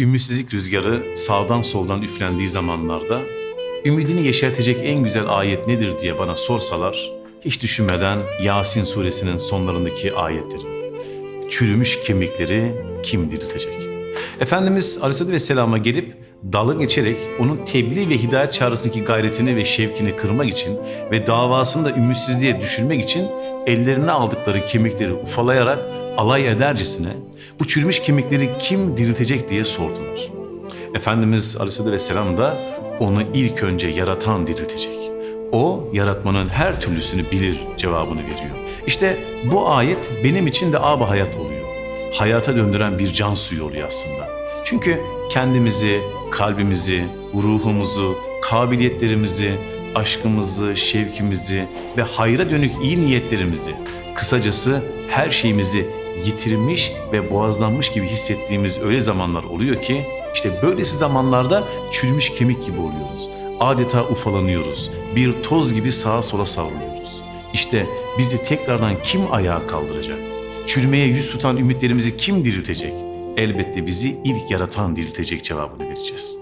Ümitsizlik rüzgarı sağdan soldan üflendiği zamanlarda ümidini yeşertecek en güzel ayet nedir diye bana sorsalar hiç düşünmeden Yasin suresinin sonlarındaki ayettir. Çürümüş kemikleri kim diriltecek? Efendimiz Aleyhisselatü Vesselam'a gelip dalga geçerek onun tebliğ ve hidayet çağrısındaki gayretini ve şevkini kırmak için ve davasını da ümitsizliğe düşürmek için ellerine aldıkları kemikleri ufalayarak alay edercesine bu çürümüş kemikleri kim diriltecek diye sordular. Efendimiz Aleyhisselatü Vesselam da onu ilk önce yaratan diriltecek. O yaratmanın her türlüsünü bilir cevabını veriyor. İşte bu ayet benim için de âb hayat oluyor. Hayata döndüren bir can suyu oluyor aslında. Çünkü kendimizi, kalbimizi, ruhumuzu, kabiliyetlerimizi, aşkımızı, şevkimizi ve hayra dönük iyi niyetlerimizi, kısacası her şeyimizi yitirmiş ve boğazlanmış gibi hissettiğimiz öyle zamanlar oluyor ki işte böylesi zamanlarda çürümüş kemik gibi oluyoruz. Adeta ufalanıyoruz. Bir toz gibi sağa sola savruluyoruz. İşte bizi tekrardan kim ayağa kaldıracak? Çürümeye yüz tutan ümitlerimizi kim diriltecek? Elbette bizi ilk yaratan diriltecek cevabını vereceğiz.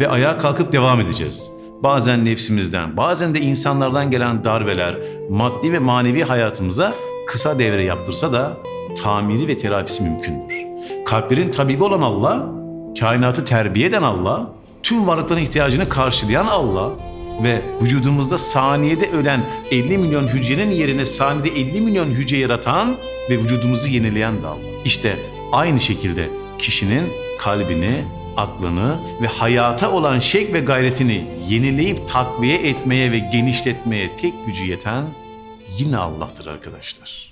Ve ayağa kalkıp devam edeceğiz. Bazen nefsimizden, bazen de insanlardan gelen darbeler maddi ve manevi hayatımıza kısa devre yaptırsa da tamiri ve telafisi mümkündür. Kalplerin tabibi olan Allah, kainatı terbiye eden Allah, tüm varlıkların ihtiyacını karşılayan Allah ve vücudumuzda saniyede ölen 50 milyon hücrenin yerine saniyede 50 milyon hücre yaratan ve vücudumuzu yenileyen de Allah. İşte aynı şekilde kişinin kalbini, aklını ve hayata olan şek ve gayretini yenileyip takviye etmeye ve genişletmeye tek gücü yeten yine Allah'tır arkadaşlar.